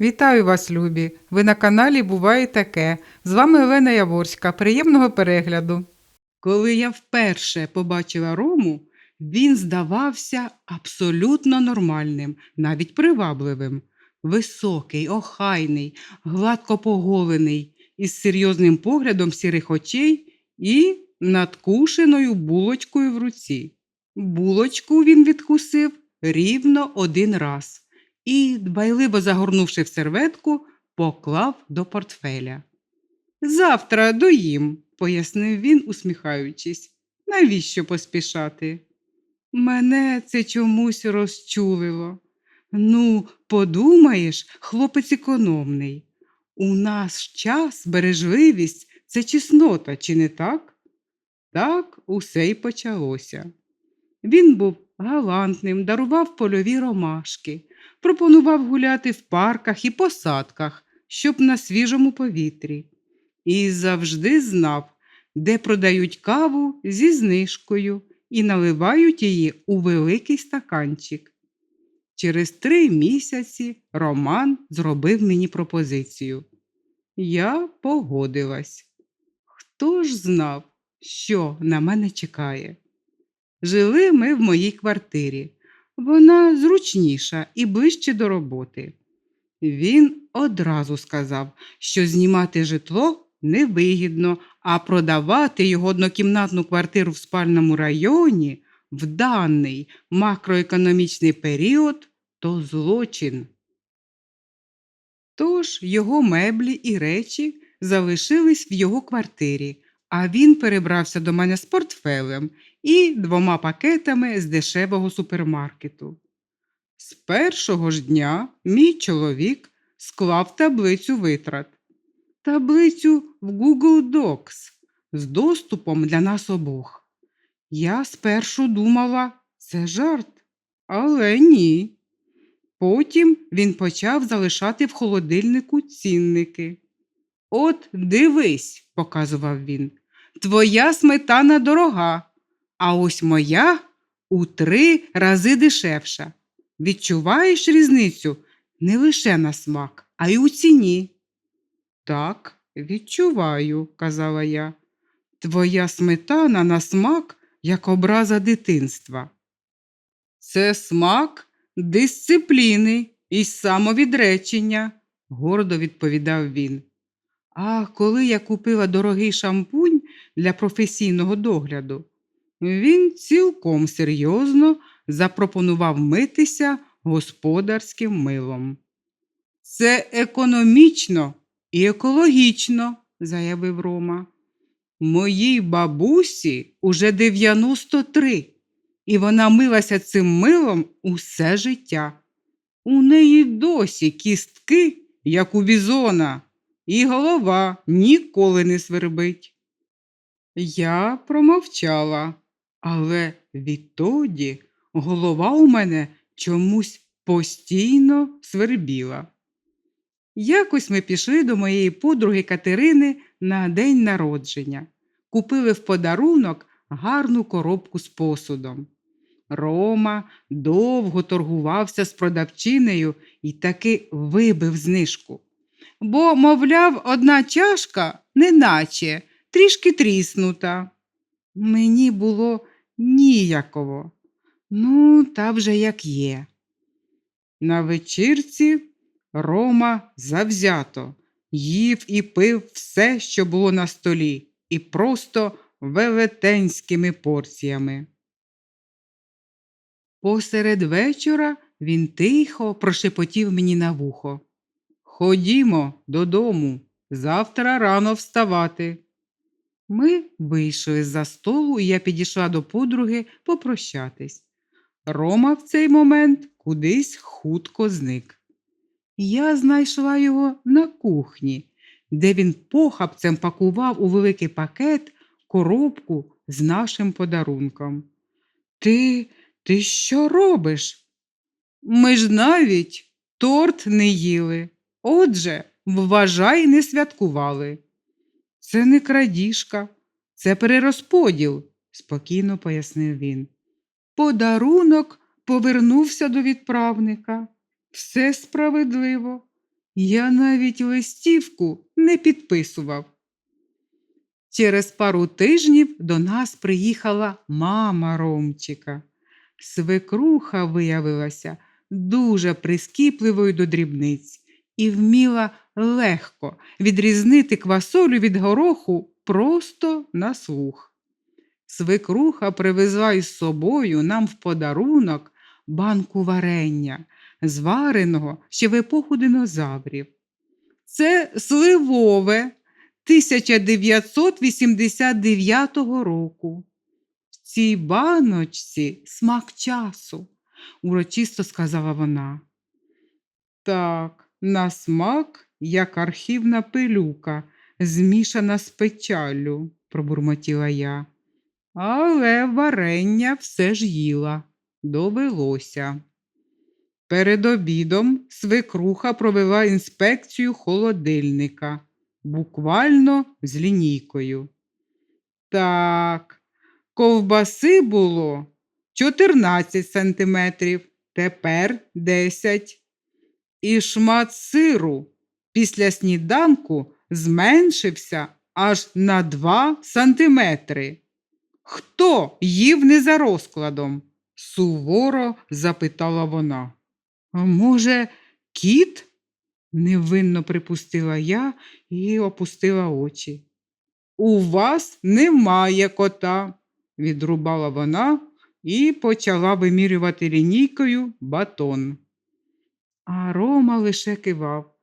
Вітаю вас, любі! Ви на каналі Буває таке. З вами Олена Яворська. Приємного перегляду. Коли я вперше побачила Рому, він здавався абсолютно нормальним, навіть привабливим. Високий, охайний, гладко поголений, із серйозним поглядом сірих очей і надкушеною булочкою в руці. Булочку він відкусив рівно один раз і, дбайливо загорнувши в серветку, поклав до портфеля. Завтра доїм, пояснив він, усміхаючись. Навіщо поспішати? Мене це чомусь розчулило. Ну, подумаєш, хлопець економний. У наш час бережливість це чеснота, чи не так? Так усе й почалося. Він був галантним, дарував польові ромашки, пропонував гуляти в парках і посадках, щоб на свіжому повітрі. І завжди знав, де продають каву зі знижкою і наливають її у великий стаканчик. Через три місяці Роман зробив мені пропозицію. Я погодилась. Хто ж знав, що на мене чекає? Жили ми в моїй квартирі. Вона зручніша і ближче до роботи. Він одразу сказав, що знімати житло невигідно, а продавати його однокімнатну квартиру в спальному районі в даний макроекономічний період то злочин. Тож його меблі і речі залишились в його квартирі, а він перебрався до мене з портфелем і двома пакетами з дешевого супермаркету. З першого ж дня мій чоловік склав таблицю витрат, таблицю в Google Docs з доступом для нас обох. Я спершу думала, це жарт, але ні. Потім він почав залишати в холодильнику цінники. От дивись, показував він, твоя сметана дорога, а ось моя у три рази дешевша. Відчуваєш різницю не лише на смак, а й у ціні. Так, відчуваю, казала я. Твоя сметана на смак, як образа дитинства. Це смак дисципліни і самовідречення, гордо відповідав він. А коли я купила дорогий шампунь для професійного догляду, він цілком серйозно запропонував митися господарським милом. Це економічно і екологічно, заявив Рома. Моїй бабусі уже 93, і вона милася цим милом усе життя. У неї досі кістки, як у бізона, і голова ніколи не свербить. Я промовчала, але відтоді голова у мене чомусь постійно свербіла. Якось ми пішли до моєї подруги Катерини на день народження, купили в подарунок гарну коробку з посудом. Рома довго торгувався з продавчинею і таки вибив знижку. Бо, мовляв, одна чашка, неначе, трішки тріснута. Мені було ніяково. Ну, та вже як є. На вечірці Рома завзято їв і пив все, що було на столі, і просто велетенськими порціями. Посеред вечора він тихо прошепотів мені на вухо. Ходімо додому, завтра рано вставати. Ми вийшли з-за столу, і я підійшла до подруги попрощатись. Рома в цей момент кудись хутко зник. Я знайшла його на кухні, де він похапцем пакував у великий пакет коробку з нашим подарунком. Ти, ти що робиш? Ми ж навіть торт не їли. Отже, вважай, не святкували. Це не крадіжка, це перерозподіл, спокійно пояснив він. Подарунок повернувся до відправника. Все справедливо. Я навіть листівку не підписував. Через пару тижнів до нас приїхала мама Ромчика. Свекруха виявилася дуже прискіпливою до дрібниць і вміла легко відрізнити квасолю від гороху просто на слух. Свекруха привезла із собою нам в подарунок банку варення, звареного ще в епоху динозаврів. Це сливове 1989 року. В цій баночці смак часу, урочисто сказала вона. Так, на смак, як архівна пилюка, змішана з печаллю, пробурмотіла я. Але варення все ж їла, довелося. Перед обідом свекруха провела інспекцію холодильника, буквально з лінійкою. Так, ковбаси було 14 сантиметрів, тепер 10. І шмат сиру після сніданку зменшився аж на 2 сантиметри. Хто їв не за розкладом? суворо запитала вона. «А Може, кіт? невинно припустила я і опустила очі. У вас немає кота, відрубала вона і почала вимірювати лінійкою батон. А Рома лише кивав.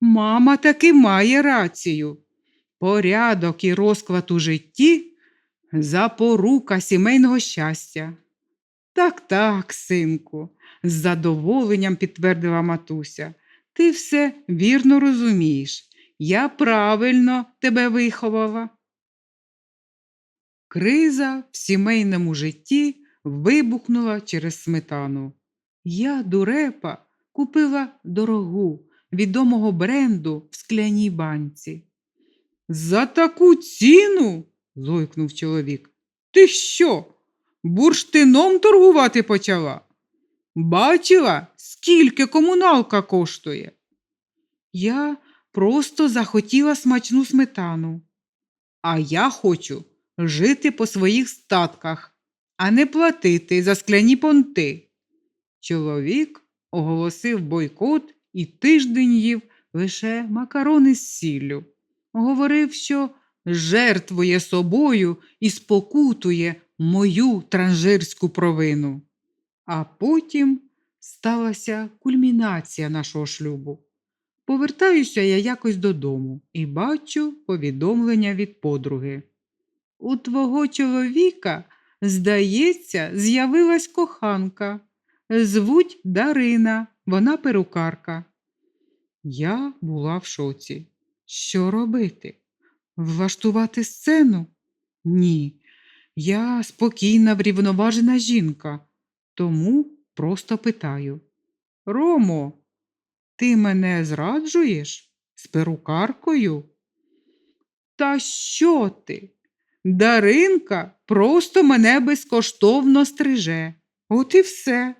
Мама таки має рацію. Порядок і розклад у житті запорука сімейного щастя. Так, так, синку, з задоволенням підтвердила матуся. Ти все вірно розумієш. Я правильно тебе виховала. Криза в сімейному житті вибухнула через сметану. Я, дурепа, купила дорогу відомого бренду в скляній банці. За таку ціну? зойкнув чоловік. Ти що? Бурштином торгувати почала? Бачила, скільки комуналка коштує? Я просто захотіла смачну сметану. А я хочу жити по своїх статках, а не платити за скляні понти. Чоловік оголосив бойкот і тиждень їв лише макарони з сіллю. Говорив, що жертвує собою і спокутує мою транжирську провину. А потім сталася кульмінація нашого шлюбу. Повертаюся я якось додому і бачу повідомлення від подруги. У твого чоловіка, здається, з'явилась коханка. Звуть Дарина, вона перукарка. Я була в шоці. Що робити? Влаштувати сцену? Ні. Я спокійна, врівноважена жінка, тому просто питаю. Ромо, ти мене зраджуєш з перукаркою? Та що ти? Даринка просто мене безкоштовно стриже. От і все.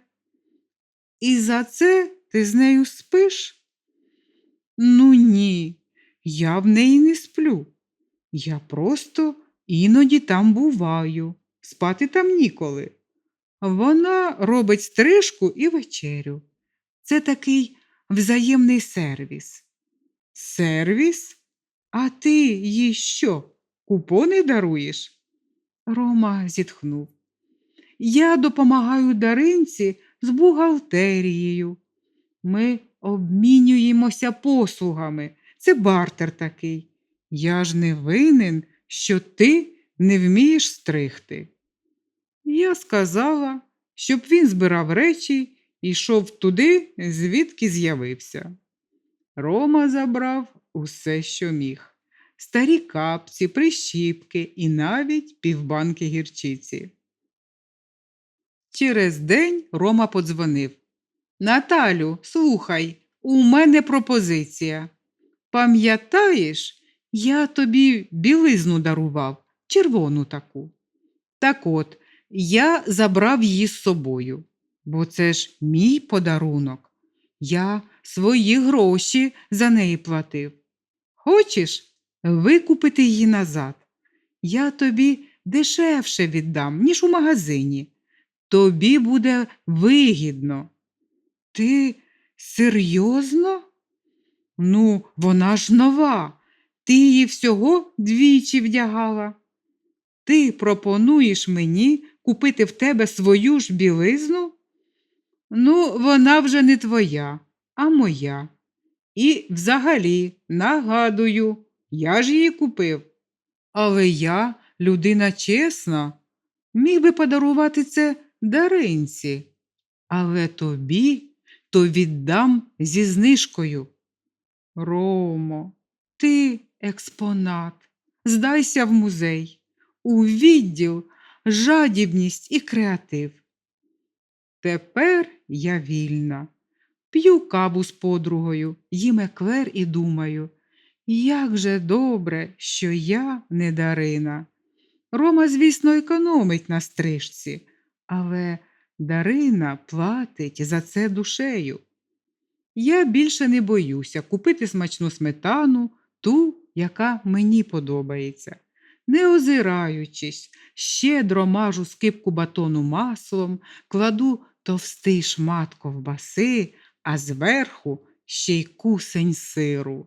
І за це ти з нею спиш? Ну ні, я в неї не сплю. Я просто іноді там буваю, спати там ніколи. Вона робить стрижку і вечерю. Це такий взаємний сервіс. Сервіс? А ти їй що? Купони даруєш? Рома зітхнув. Я допомагаю Даринці з бухгалтерією. Ми обмінюємося послугами. Це бартер такий. Я ж не винен, що ти не вмієш стригти. Я сказала, щоб він збирав речі і йшов туди, звідки з'явився. Рома забрав усе, що міг старі капці, прищіпки і навіть півбанки гірчиці. Через день Рома подзвонив. Наталю, слухай, у мене пропозиція. Пам'ятаєш, я тобі білизну дарував, червону таку. Так от, я забрав її з собою, бо це ж мій подарунок. Я свої гроші за неї платив. Хочеш викупити її назад? Я тобі дешевше віддам, ніж у магазині. Тобі буде вигідно. Ти серйозно? Ну, вона ж нова. Ти її всього двічі вдягала. Ти пропонуєш мені купити в тебе свою ж білизну? Ну, вона вже не твоя, а моя. І взагалі, нагадую, я ж її купив. Але я, людина чесна, міг би подарувати це даринці. Але тобі то віддам зі знижкою. Ромо, ти експонат. Здайся в музей, у відділ, жадібність і креатив. Тепер я вільна. П'ю каву з подругою, їм еклер і думаю, як же добре, що я не Дарина. Рома, звісно, економить на стрижці, але Дарина платить за це душею. Я більше не боюся купити смачну сметану, ту, яка мені подобається. Не озираючись, щедро мажу скипку батону маслом, кладу товстий шмат ковбаси, а зверху ще й кусень сиру.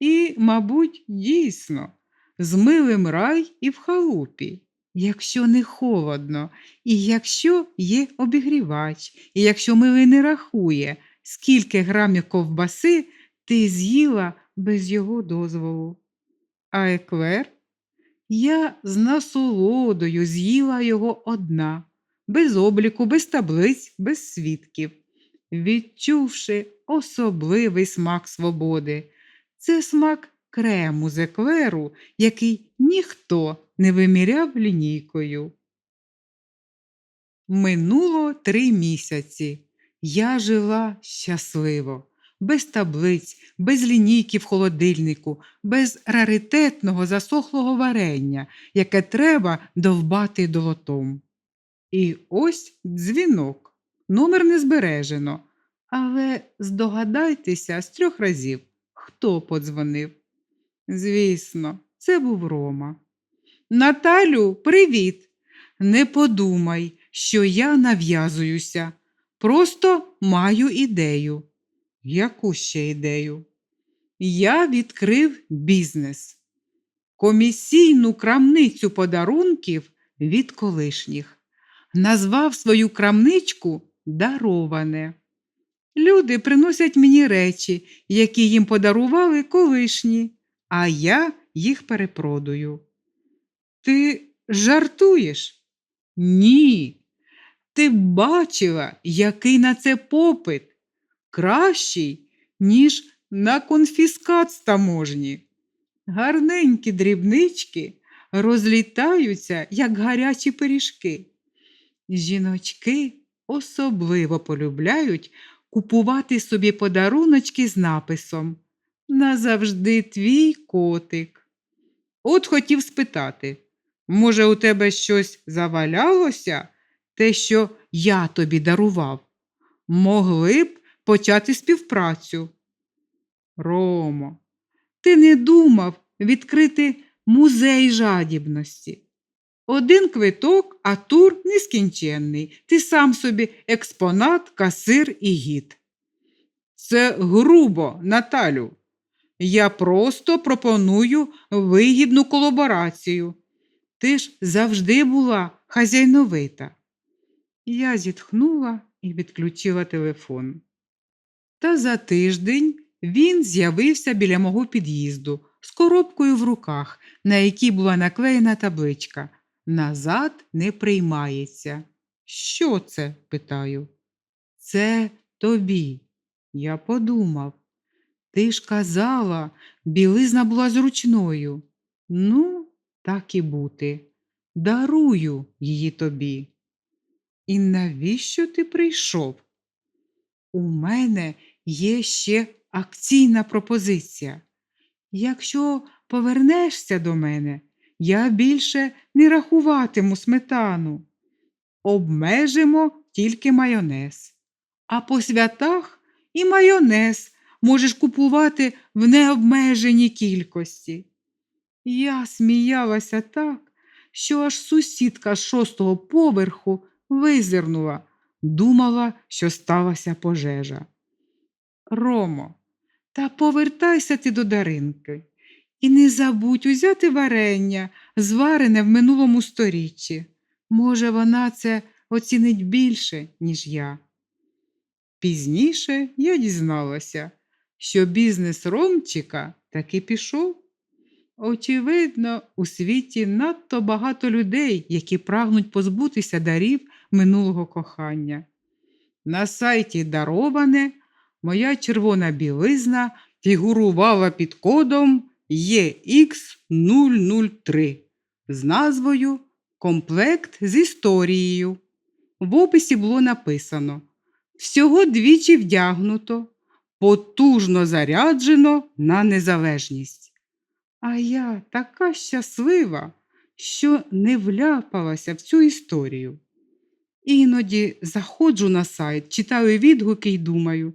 І, мабуть, дійсно, з милим рай і в халупі, якщо не холодно, і якщо є обігрівач, і якщо милий не рахує, скільки грамів ковбаси ти з'їла без його дозволу. А еклер? Я з насолодою з'їла його одна, без обліку, без таблиць, без свідків, відчувши особливий смак свободи. Це смак крему з еклеру, який ніхто не виміряв лінійкою. Минуло три місяці. Я жила щасливо, без таблиць, без лінійки в холодильнику, без раритетного засохлого варення, яке треба довбати долотом. І ось дзвінок. Номер не збережено. Але здогадайтеся з трьох разів, хто подзвонив. Звісно, це був Рома. Наталю, привіт! Не подумай, що я нав'язуюся. Просто маю ідею. Яку ще ідею? Я відкрив бізнес. Комісійну крамницю подарунків від колишніх. Назвав свою крамничку Дароване. Люди приносять мені речі, які їм подарували колишні, а я їх перепродаю. Ти жартуєш? Ні. Ти бачила, який на це попит, кращий, ніж на конфіскат таможні. Гарненькі дрібнички розлітаються, як гарячі пиріжки. Жіночки особливо полюбляють купувати собі подаруночки з написом Назавжди твій котик. От хотів спитати, може, у тебе щось завалялося, те, що я тобі дарував? Могли б почати співпрацю. Ромо, ти не думав відкрити музей жадібності. Один квиток, а тур нескінченний. Ти сам собі експонат, касир і гід. Це грубо, Наталю. Я просто пропоную вигідну колаборацію. Ти ж завжди була хазяйновита. Я зітхнула і відключила телефон. Та за тиждень він з'явився біля мого під'їзду з коробкою в руках, на якій була наклеєна табличка. Назад не приймається. Що це? питаю. Це тобі. Я подумав. Ти ж казала, білизна була зручною. Ну, так і бути. Дарую її тобі. І навіщо ти прийшов? У мене є ще акційна пропозиція. Якщо повернешся до мене, я більше не рахуватиму сметану. Обмежимо тільки майонез. А по святах і майонез можеш купувати в необмеженій кількості. Я сміялася так, що аж сусідка з шостого поверху визирнула, думала, що сталася пожежа. Ромо, та повертайся ти до Даринки і не забудь узяти варення, зварене в минулому сторіччі. Може, вона це оцінить більше, ніж я. Пізніше я дізналася, що бізнес Ромчика таки пішов. Очевидно, у світі надто багато людей, які прагнуть позбутися дарів минулого кохання. На сайті Дароване моя червона білизна фігурувала під кодом EX003 з назвою Комплект з історією. В описі було написано Всього двічі вдягнуто, потужно заряджено на незалежність. А я така щаслива, що не вляпалася в цю історію. Іноді заходжу на сайт, читаю відгуки і думаю,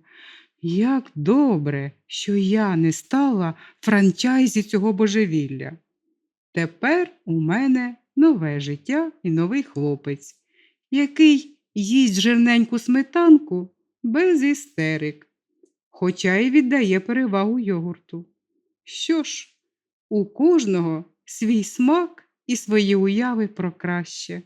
як добре, що я не стала франчайзі цього божевілля. Тепер у мене нове життя і новий хлопець, який їсть жирненьку сметанку без істерик, хоча й віддає перевагу йогурту. Що ж, у кожного свій смак і свої уяви про краще.